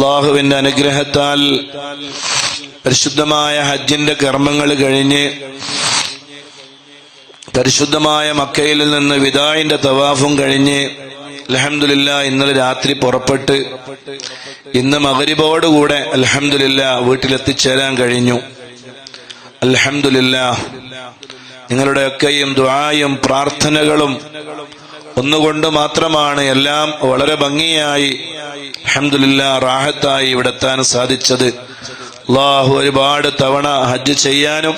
അള്ളാഹുവിന്റെ അനുഗ്രഹത്താൽ പരിശുദ്ധമായ ഹജ്ജിന്റെ കർമ്മങ്ങൾ കഴിഞ്ഞ് പരിശുദ്ധമായ മക്കയിൽ നിന്ന് വിദായിന്റെ തവാഫും കഴിഞ്ഞ് അലഹമില്ല ഇന്നലെ രാത്രി പുറപ്പെട്ട് ഇന്ന് മകരിബോടുകൂടെ അലഹമില്ല വീട്ടിലെത്തിച്ചേരാൻ കഴിഞ്ഞു. അലഹമില്ല നിങ്ങളുടെയൊക്കെയും ദ്വായും പ്രാർത്ഥനകളും ഒന്നുകൊണ്ട് മാത്രമാണ് എല്ലാം വളരെ ഭംഗിയായി അഹമ്മദില്ല റാഹത്തായി ഇവിടെ എത്താൻ സാധിച്ചത്. അള്ളാഹു ഒരുപാട് തവണ ഹജ്ജ് ചെയ്യാനും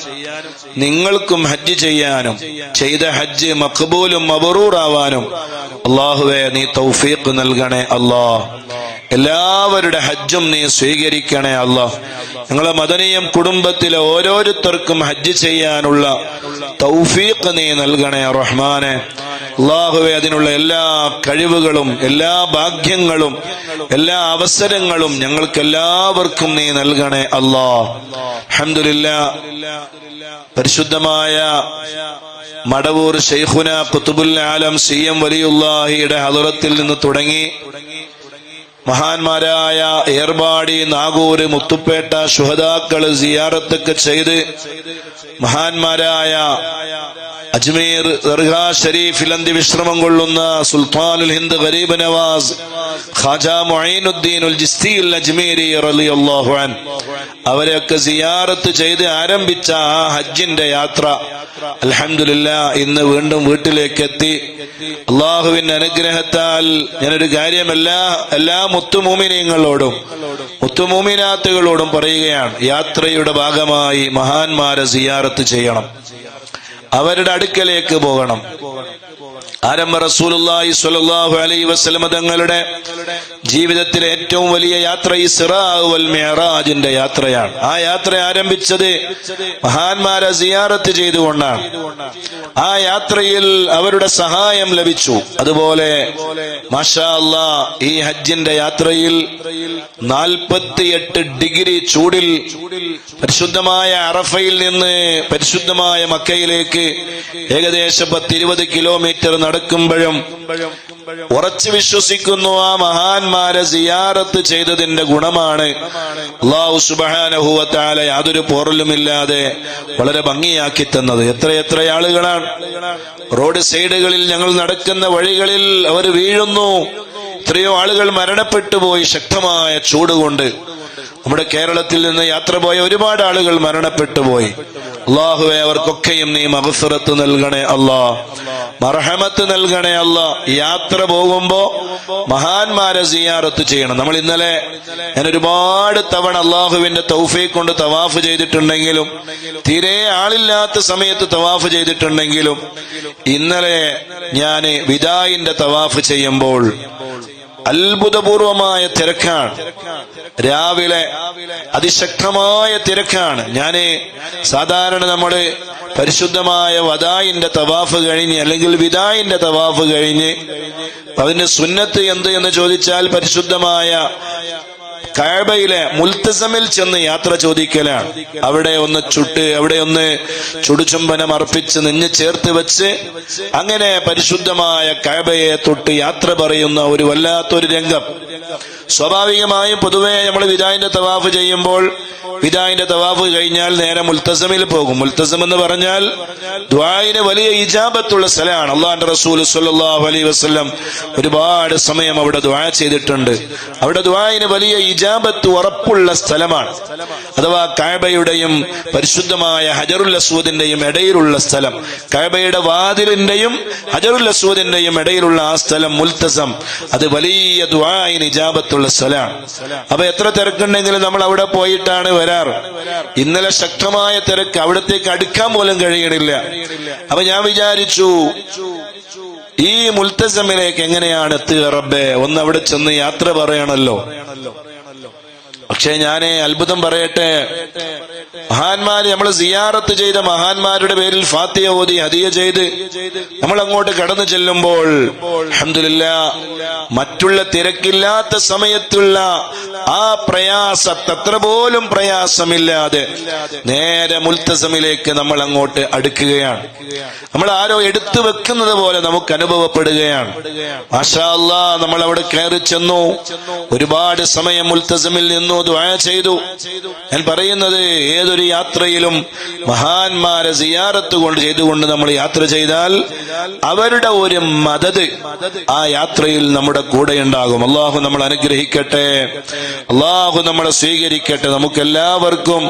നിങ്ങൾക്കും ഹജ്ജ് ചെയ്യാനും ചെയ്ത ഹജ്ജ് മഖബൂലും മബറൂറാവാനും അള്ളാഹുവെ നീ തൗഫീഖ് നൽകണേ അല്ലാ. എല്ലാവരുടെ ഹജ്ജും നീ സ്വീകരിക്കണേ അല്ലാ. ഞങ്ങളെ മദനീയം കുടുംബത്തിലെ ഓരോരുത്തർക്കും ഹജ്ജ് ചെയ്യാനുള്ള തൗഫീഖ് നീ നൽകണേ റഹ്മാനെ. അള്ളാഹുവെ അതിനുള്ള എല്ലാ കഴിവുകളും എല്ലാ ഭാഗ്യങ്ങളും എല്ലാ അവസരങ്ങളും ഞങ്ങൾക്ക് എല്ലാവർക്കും നീ നൽകണേ അല്ലാ അഹമ്മദില്ല പരിശുദ്ധമായ മടവൂർ ഷെയ്ഖുന കുത്തുബുൽ ആലം സി എം വലിയുല്ലാഹിയുടെ ഹലുറത്തിൽ നിന്ന് തുടങ്ങി മഹാന്മാരായ ഏർവാടി നാഗൂര് മുത്തുപ്പേട്ട ശുഹദാക്കൾ സിയാറത്തൊക്കെ ചെയ്ത് മഹാന്മാരായ അജ്മീർ ദർഗാ ഷരീഫിൽ അന്തി വിശ്രമം കൊള്ളുന്ന സുൽത്താനുൽ ഹിന്ദ് ഗരീബ് നവാസ് ഖാജ മൊയ്നുദ്ദീൻ ഉൽ ജിസ്തിയുൽ അജ്മീരി റളിയല്ലാഹു അൻ അവരെയൊക്കെ സിയാറത്ത് ചെയ്ത് ആരംഭിച്ച ആ ഹജ്ജിന്റെ യാത്ര. അൽഹംദുലില്ല ഇന്ന് വീണ്ടും വീട്ടിലേക്ക് എത്തി അള്ളാഹുവിന്റെ അനുഗ്രഹത്താൽ ഞാനൊരു കാര്യം എല്ലാ എല്ലാ മുത്തുമൂമിനീങ്ങളോടും മുത്തുമൂമിനാത്തുകളോടും പറയുകയാണ്. യാത്രയുടെ ഭാഗമായി മഹാന്മാരെ സിയാറത്ത് ചെയ്യണം. അവരുടെ അടുക്കലേക്ക് പോകണം. ആരംഭ റസൂലുള്ളാഹി സ്വല്ലല്ലാഹു അലൈഹി വസല്ലമ തങ്ങളുടെ ജീവിതത്തിലെ ഏറ്റവും വലിയ യാത്ര ഈ വൽ മിഅറാജിന്റെ യാത്രയാണ്. ആ യാത്ര ആരംഭിച്ചത് മഹാന്മാരെ സിയാറത്ത് ചെയ്തുകൊണ്ടാണ്. ആ യാത്രയിൽ അവരുടെ സഹായം ലഭിച്ചു. അതുപോലെ മാഷാ ഈ ഹജ്ജിന്റെ യാത്രയിൽ നാൽപ്പത്തിയെട്ട് ഡിഗ്രി ചൂടിൽ പരിശുദ്ധമായ അറഫയിൽ നിന്ന് പരിശുദ്ധമായ മക്കയിലേക്ക് ഏകദേശം പത്തിരുപത് കിലോമീറ്റർ നടക്കുമ്പോഴും ഉറച്ചു വിശ്വസിക്കുന്നു ആ മഹാന്മാരെ സിയാറത്ത് ചെയ്തതിന്റെ ഗുണമാണ്. അള്ളാഹു സുബാനഹുവത്താല യാതൊരു പോറലുമില്ലാതെ വളരെ ഭംഗിയാക്കി തന്നത്. എത്രയെത്ര ആളുകളാണ്. റോഡ് സൈഡുകളിൽ ഞങ്ങൾ നടക്കുന്ന വഴികളിൽ അവർ വീഴുന്നു. എത്രയോ ആളുകൾ മരണപ്പെട്ടു പോയി ശക്തമായ ചൂട് കൊണ്ട്. നമ്മുടെ കേരളത്തിൽ നിന്ന് യാത്ര പോയ ഒരുപാട് ആളുകൾ മരണപ്പെട്ടു പോയി. അള്ളാഹുവെ അവർക്കൊക്കെയും നീ മഹസുറത്ത് നൽകണേ അല്ലാ. മർഹമത്ത് നൽകണേ അല്ല. യാത്ര പോകുമ്പോ മഹാന്മാരെ സിയാറത്ത് ചെയ്യണം. നമ്മൾ ഇന്നലെ ഞാൻ ഒരുപാട് തവണ അള്ളാഹുവിന്റെ തൗഫീ കൊണ്ട് തവാഫ് ചെയ്തിട്ടുണ്ടെങ്കിലും തീരെ ആളില്ലാത്ത സമയത്ത് തവാഫ് ചെയ്തിട്ടുണ്ടെങ്കിലും ഇന്നലെ ഞാൻ വിദായിന്റെ തവാഫ് ചെയ്യുമ്പോൾ അത്ഭുതപൂർവമായ തിരക്കാണ്. രാവിലെ അതിശക്തമായ തിരക്കാണ്. ഞാൻ സാധാരണ നമ്മൾ പരിശുദ്ധമായ വദായിന്റെ തവാഫ് കഴിഞ്ഞ് അല്ലെങ്കിൽ വിദായിന്റെ തവാഫ് കഴിഞ്ഞ് അതിന്റെ സുന്നത്ത് എന്ത് എന്ന് ചോദിച്ചാൽ പരിശുദ്ധമായ കഴബയിലെ മുൽത്തസമിൽ ചെന്ന് യാത്ര ചോദിക്കലാണ്. അവിടെ ഒന്ന് ചുട്ട് അവിടെ ഒന്ന് ചുടുചുംബനം അർപ്പിച്ച് നിന്ന് ചേർത്ത് വെച്ച് അങ്ങനെ പരിശുദ്ധമായ കഴബയെ തൊട്ട് യാത്ര പറയുന്ന ഒരു വല്ലാത്തൊരു രംഗം. സ്വാഭാവികമായും പൊതുവെ നമ്മൾ വിദായിന്റെ തവാഫ് ചെയ്യുമ്പോൾ വിദായിന്റെ തവാഫ് കഴിഞ്ഞാൽ നേരെ മുൽത്തസമിൽ പോകും. മുൽത്തസം എന്ന് പറഞ്ഞാൽ ദ്വായിന് വലിയ ഇജാബത്തുള്ള സ്ഥലമാണ്. അള്ളാന്റെ റസൂൽ സല്ലല്ലാഹു അലൈ വസ്ലം ഒരുപാട് സമയം അവിടെ ദ്വാ ചെയ്തിട്ടുണ്ട്. അവിടെ ദ്വായിന് വലിയ ഇജാബത്ത് ഉറപ്പുള്ള സ്ഥലമാണ്. അഥവാ കാബയുടെയും പരിശുദ്ധമായ ഹജറുൽ അസ്വദിന്റെയും ഇടയിലുള്ള സ്ഥലം. കാബയുടെ വാതിലിന്റെയും ഹജറുൽ അസ്വദിന്റെയും ഇടയിലുള്ള ആ സ്ഥലം മുൽത്തസം. അത് വലിയ ദ്വായിന് ഇജാബത്തുള്ള സ്ഥലമാണ് അപ്പൊ എത്ര തിരക്കുണ്ടെങ്കിലും നമ്മൾ അവിടെ പോയിട്ടാണ് വരാറ്. ഇന്നലെ ശക്തമായ തിരക്ക് അവിടത്തേക്ക് അടുക്കാൻ പോലും കഴിയണില്ല. അപ്പൊ ഞാൻ വിചാരിച്ചു ഈ മുൽത്തസമിലേക്ക് എങ്ങനെയാണ് എത്തുക റബ്ബെ? ഒന്ന് അവിടെ ചെന്ന് യാത്ര പറയണല്ലോ. പക്ഷെ ഞാൻ അത്ഭുതം പറയട്ടെ മഹാന്മാര് നമ്മൾ സിയാറത്ത് ചെയ്ത മഹാന്മാരുടെ പേരിൽ ഫാത്തിയ ഓതി ഹദിയ ചെയ്ത് നമ്മൾ അങ്ങോട്ട് കടന്നു ചെല്ലുമ്പോൾ അഹമ്മദില്ല മറ്റുള്ള തിരക്കില്ലാത്ത സമയത്തുള്ള ആ പ്രയാസത്തത്ര പോലും പ്രയാസമില്ലാതെ നേരെ മുൽത്തസമിലേക്ക് നമ്മൾ അങ്ങോട്ട് അടുക്കുകയാണ്. നമ്മൾ ആരോ എടുത്തു വെക്കുന്നത് പോലെ നമുക്ക് അനുഭവപ്പെടുകയാണ്. മാഷാല്ല നമ്മൾ അവിടെ കയറി ചെന്നു. ഒരുപാട് സമയം മുൽത്തസമിൽ നിന്നു ദ്വായ ചെയ്തു. ഞാൻ പറയുന്നത് ഏതൊരു യാത്രയിലും മഹാന്മാരെ സിയാറത്ത് കൊണ്ട് ചെയ്തുകൊണ്ട് നമ്മൾ യാത്ര ചെയ്താൽ അവരുടെ ഒരു മദത് ആ യാത്രയിൽ നമ്മുടെ കൂടെ ഉണ്ടാകും. അള്ളാഹു നമ്മൾ അനുഗ്രഹിക്കട്ടെ. അള്ളാഹു നമ്മളെ സ്വീകരിക്കട്ടെ. നമുക്ക് എല്ലാവർക്കും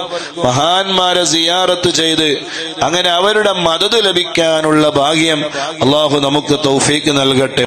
മഹാന്മാരെ സിയാറത്ത് ചെയ്ത് അങ്ങനെ അവരുടെ മദത് ലഭിക്കാനുള്ള ഭാഗ്യം അള്ളാഹു നമുക്ക് തൗഫീക്ക് നൽകട്ടെ.